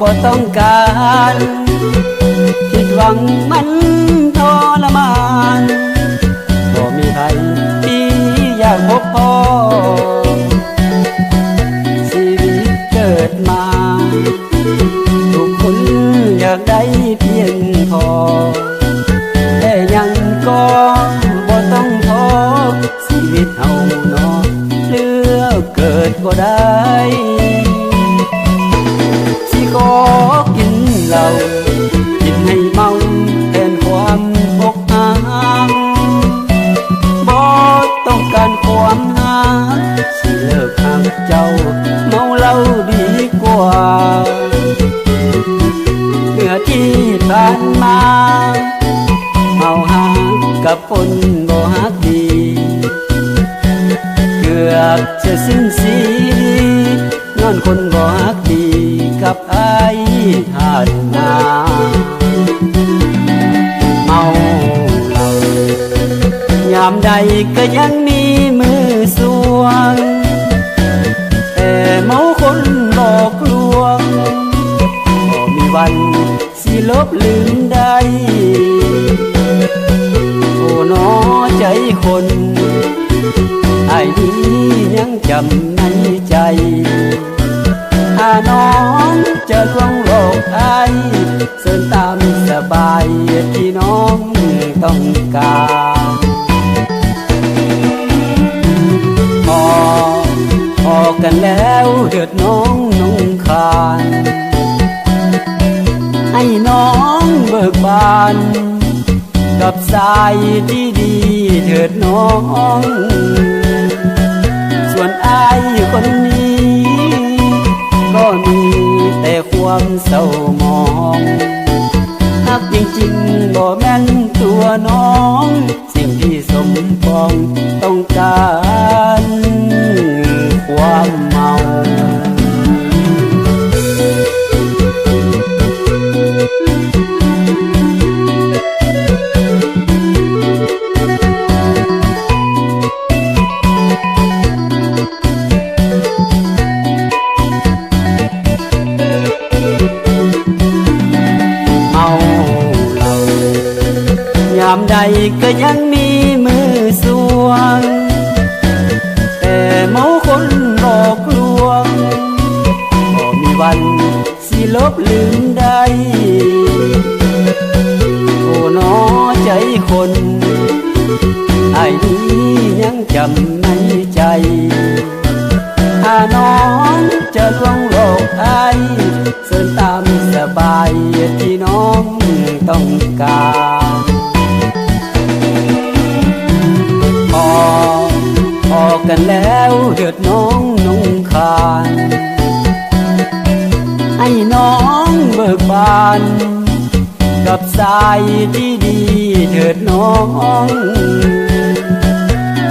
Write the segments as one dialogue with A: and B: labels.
A: บ่ต้องการ ผิดหวังมันทรมานบ่มีใครที่อยากพบพ่อชีวิตเกิดมา ทุกคนอยากได้เพียงพอ แต่ยังก็บ่ต้องทอชีวิตเฮาเนาะเลือกเกิดบ่ได้ มื่อที่ผ่านมาเมาหากับคนบ่ฮักดี เกือบจะสิ้นสีนอนคนบ่ฮักดีกับไอ้ทานนาเมาเหล้ายามใดก็ยัง บลืมได้โอ้น้อใจคนไอ้นี้ยังจำในใจถ้าน้องจะล่วงโลกไอ้เสินตามสบายที่น้องต้องการพอพอกันแล้วเดือดน้องนงคาน น กับสายที่ดีเถิดน้อง ส่วนอายคนนี้ ก็มีแต่ความเศร้ามองหักจริงๆบ่แม่นตัวน้อง สิ่งที่สมปองต้องการามใดก็ยังมีมือสวง แต่เมาคนหลอกลวงก็มีวันสิลบลืมได้โอ้น้อใจคนไอ้นี้ยังจำในใจถ้าน้อ อกันแล้วเดือดน้องนุ่งคานให้น้องเบิกบาน กับสายที่ดีเถิดน้อง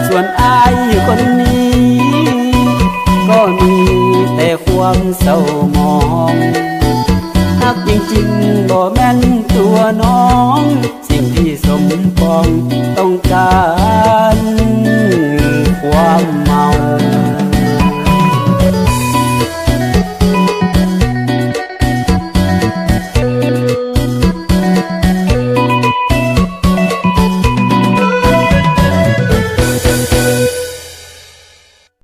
A: ส่วนอายคนนี้ ก็มีแต่ความเศร้ามองหักจริงๆบ่แม่นตัวน้อง สิ่งที่สมปองต้องการ O mal